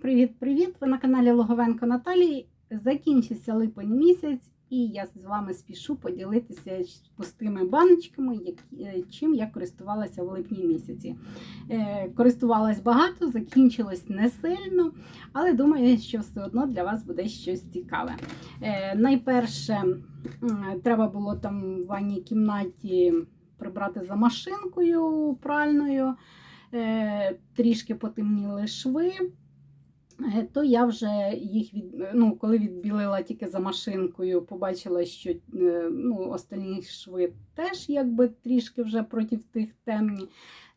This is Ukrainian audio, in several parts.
привіт-привіт! Ви на каналі Логовенко Наталії. Закінчився липень місяць, і я з вами спішу поділитися пустими баночками, е, чим я користувалася в липні місяці. Е, Користувалась багато, закінчилось не сильно, але думаю, що все одно для вас буде щось цікаве. Е, Найперше, треба було там в ванній кімнаті прибрати за машинкою пральною. Трішки потемніли шви, то я вже їх від, ну, коли відбілила тільки за машинкою, побачила, що е, ну, остальні шви теж якби трішки вже проти тих темні.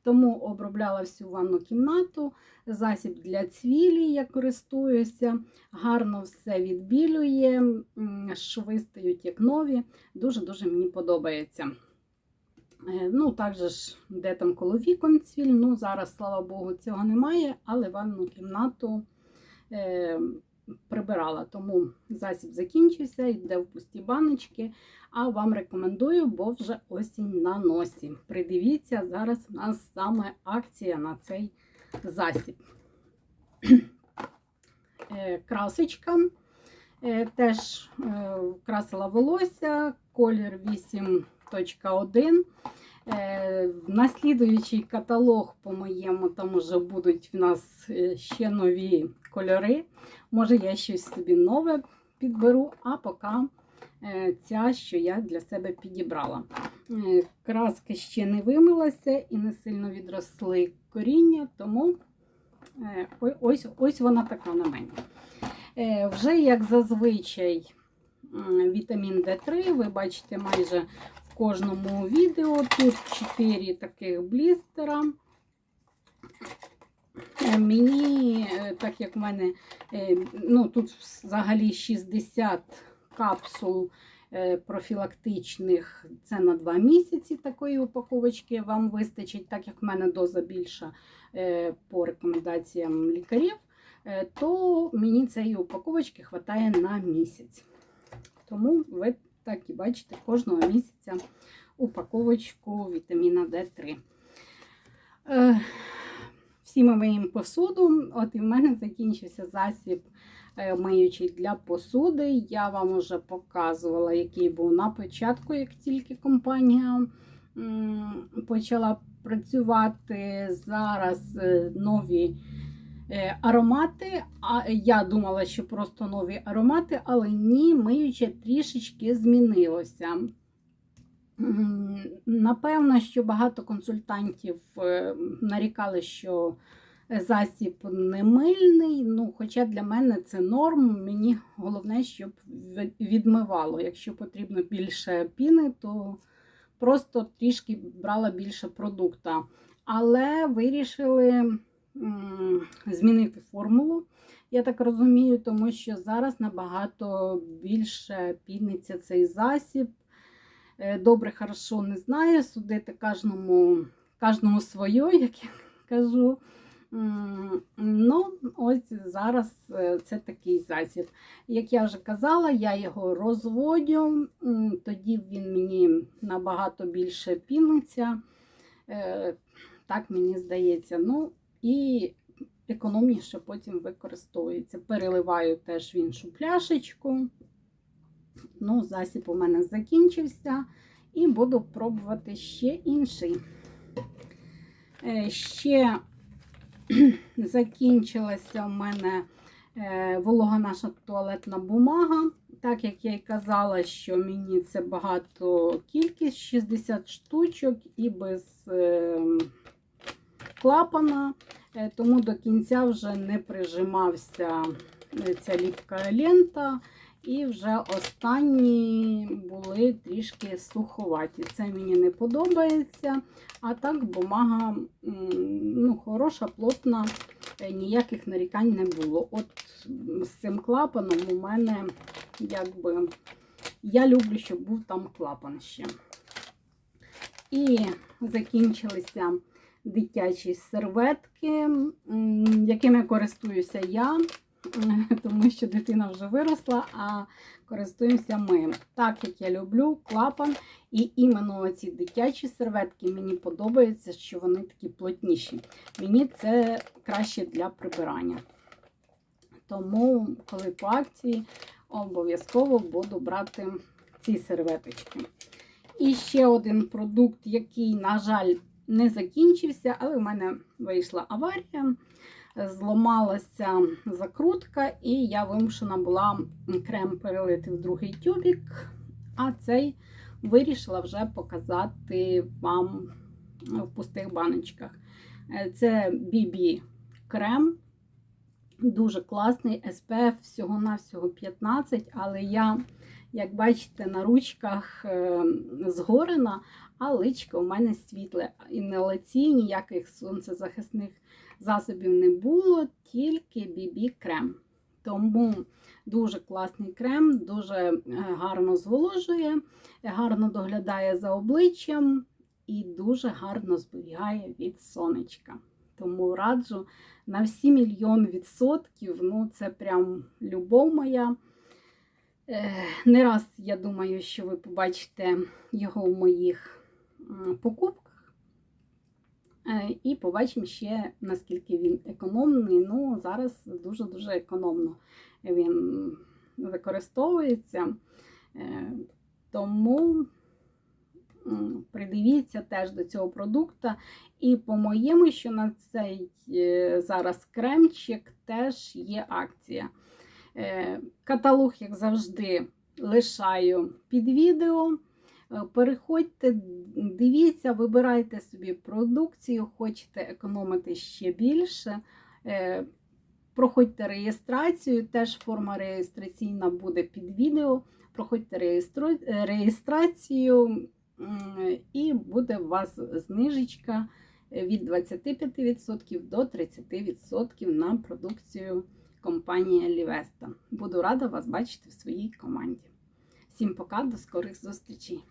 Тому обробляла всю ванну кімнату, засіб для цвілі я користуюся, гарно все відбілює, шви стають як нові. Дуже-дуже мені подобається. Е, Ну, також ж, де там коло вікон цвіль, ну зараз, слава Богу, цього немає, але ванну кімнату е, прибирала. Тому засіб закінчився, йде в пусті баночки. А вам рекомендую, бо вже осінь на носі. Придивіться, зараз у нас саме акція на цей засіб. Е, Красочка. Е, Теж е, красила волосся, колір 8.1. Е, Наслідуючий каталог, по-моєму, там вже будуть в нас е, ще нові кольори. Може, я щось собі нове підберу, а поки е, ця, що я для себе підібрала. Е, Краска ще не вимилася і не сильно відросли коріння, тому е, ось, ось вона така на мене. Вже як зазвичай вітамін D3, ви бачите майже в кожному відео. Тут 4 таких блістера. Мені, так як в мене, е, ну тут взагалі 60 капсул е, профілактичних, це на 2 місяці такої упаковочки вам вистачить, так як в мене доза більша е, по рекомендаціям лікарів, то мені цієї упаковочки вистачає на місяць. Тому ви так і бачите кожного місяця упаковочку вітаміна D3. Всі ми миємо посуду. От і в мене закінчився засіб е, миючий для посуди. Я вам вже показувала, який був на початку, як тільки компанія почала працювати. Зараз е, нові е, аромати. А я думала, що просто нові аромати, але ні, миюче трішечки змінилося. Напевно, що багато консультантів е, нарікали, що засіб не мильний. Ну, хоча для мене це норм. Мені головне, щоб відмивало. Якщо потрібно більше піни, то просто трішки брала більше продукта. Але вирішили змінити формулу. Я так розумію, тому що зараз набагато більше піниться цей засіб. Е, Добре, хорошо не знаю. Судити кожному, кожному своє, як я кажу. Ну, ось зараз е, це такий засіб. Як я вже казала, я його розводю, тоді він мені набагато більше піниться. Е, Так мені здається. Ну і економніше потім використовується. Переливаю теж в іншу пляшечку. Ну, засіб у мене закінчився. І буду пробувати ще інший. Е, Ще закінчилася в мене е, волога наша туалетна бумага. Так як я й казала, що мені це багато кількість 60 штучок і без е, клапана, Е, тому до кінця вже не прижимався ця ліпка лента. І вже останні були трішки суховаті. Це мені не подобається. А так бумага ну, хороша, плотна, е, ніяких нарікань не було. От з цим клапаном у мене якби я люблю, щоб був там клапан ще. І закінчилися дитячі серветки, якими користуюся я тому що дитина вже виросла, а користуємося ми. Так як я люблю клапан, і іменно ці дитячі серветки мені подобається, що вони такі плотніші. Мені це краще для прибирання. Тому, коли по акції, обов'язково буду брати ці серветочки. І ще один продукт, який, на жаль, не закінчився, але в мене вийшла аварія, зламалася закрутка, і я вимушена була крем перелити в другий тюбік, а цей вирішила вже показати вам в пустих баночках. Е, Це BB крем. Дуже класний SPF, всього-навсього 15, але я, як бачите, на ручках е, згорена, а личко у мене світле. Інгаляцій, ніяких сонцезахисних засобів не було, тільки BB крем. Тому дуже класний крем, дуже е, гарно зволожує, гарно доглядає за обличчям і дуже гарно зберігає від сонечка. Тому раджу на всі мільйон відсотків. Ну, це прям любов моя. Е, Не раз я думаю, що ви побачите його в моїх покупках. Е, І побачимо ще, наскільки він економний. Ну, зараз дуже-дуже економно він використовується. Е, Тому придивіться теж до цього продукту. І по-моєму, що на цей е, зараз кремчик теж є акція. Каталог, як завжди, лишаю під відео. Е, Переходьте, дивіться, вибирайте собі продукцію, хочете економити ще більше. Е, Проходьте реєстрацію, теж форма реєстраційна буде під відео. Проходьте е, реєстрацію, і буде у вас знижечка від 25% до 30% на продукцію компанії Лівеста. Буду рада вас бачити в своїй команді. Всім пока, до скорих зустрічей!